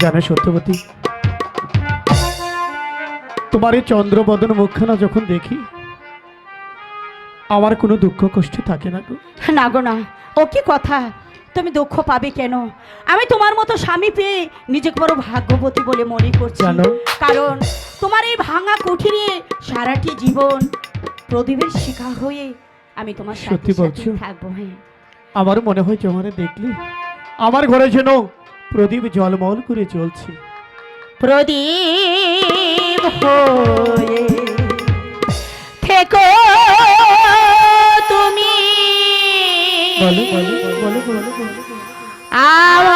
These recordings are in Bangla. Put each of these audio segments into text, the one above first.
জানো সত্যবতী। তোমার এই চন্দ্রবদন মুখখানা যখন দেখি আমার কোনো দুঃখ কষ্ট থাকে না গো। না গো না ও কি কথা? তুমি দুঃখ পাবে কেন? আমি তোমার মতো স্বামী পেয়ে নিজেকে বড় ভাগ্যবতী বলে মনে করছি। জানো? কারণ তোমার এই ভাঙা কুঠিরে সারাটি জীবন প্রদীপের শিকার হয়ে আমি তোমার সাথে সত্যি বলছো? থাকব হ্যাঁ। আমারও মনে হয় তোমারে দেখলি আমার ঘরে যেন প্রদীপ জলমল করে চলছে। প্রদীপ হয়ে থেকো তুমি। বলো বলো বলো বলো বলো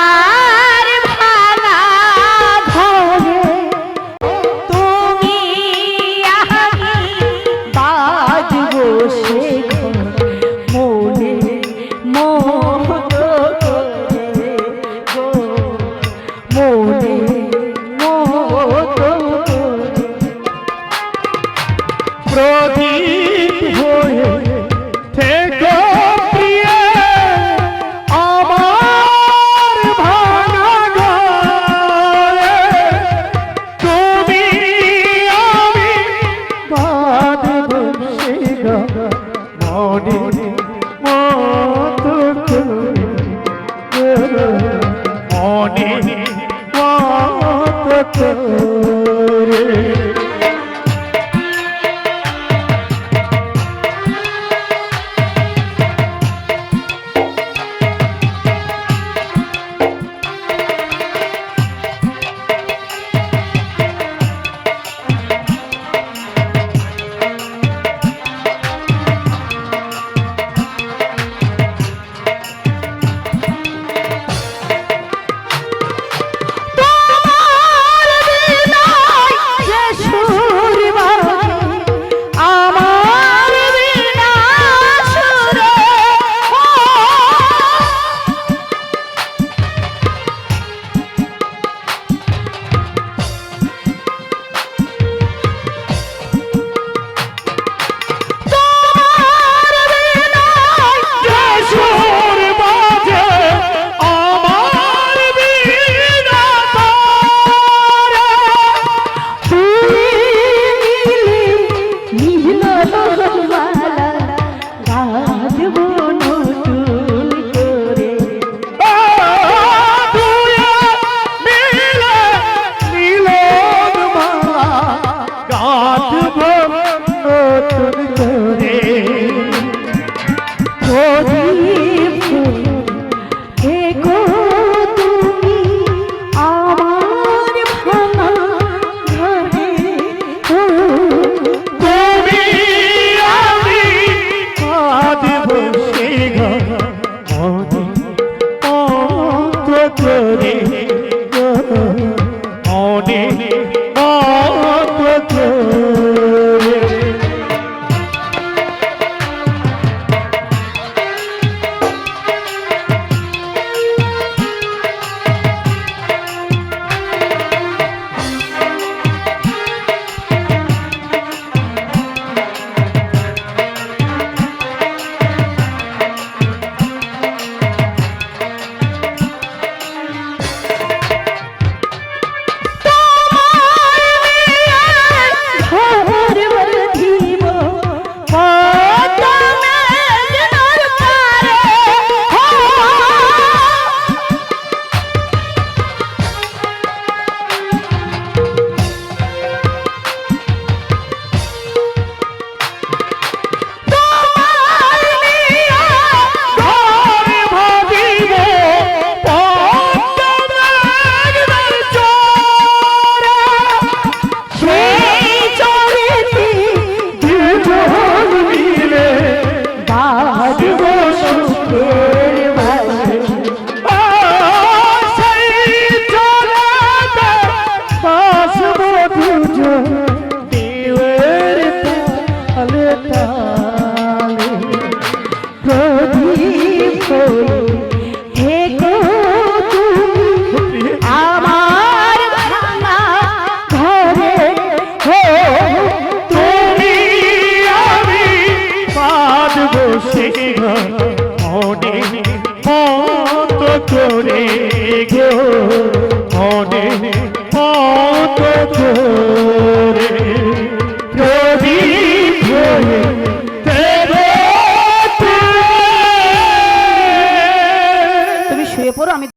প্রদীপ হয়ে থেকো আমার ভাঙা ঘরে। তুমি আমি বাঁধব সে মনে মত মনে মত প্রদীপ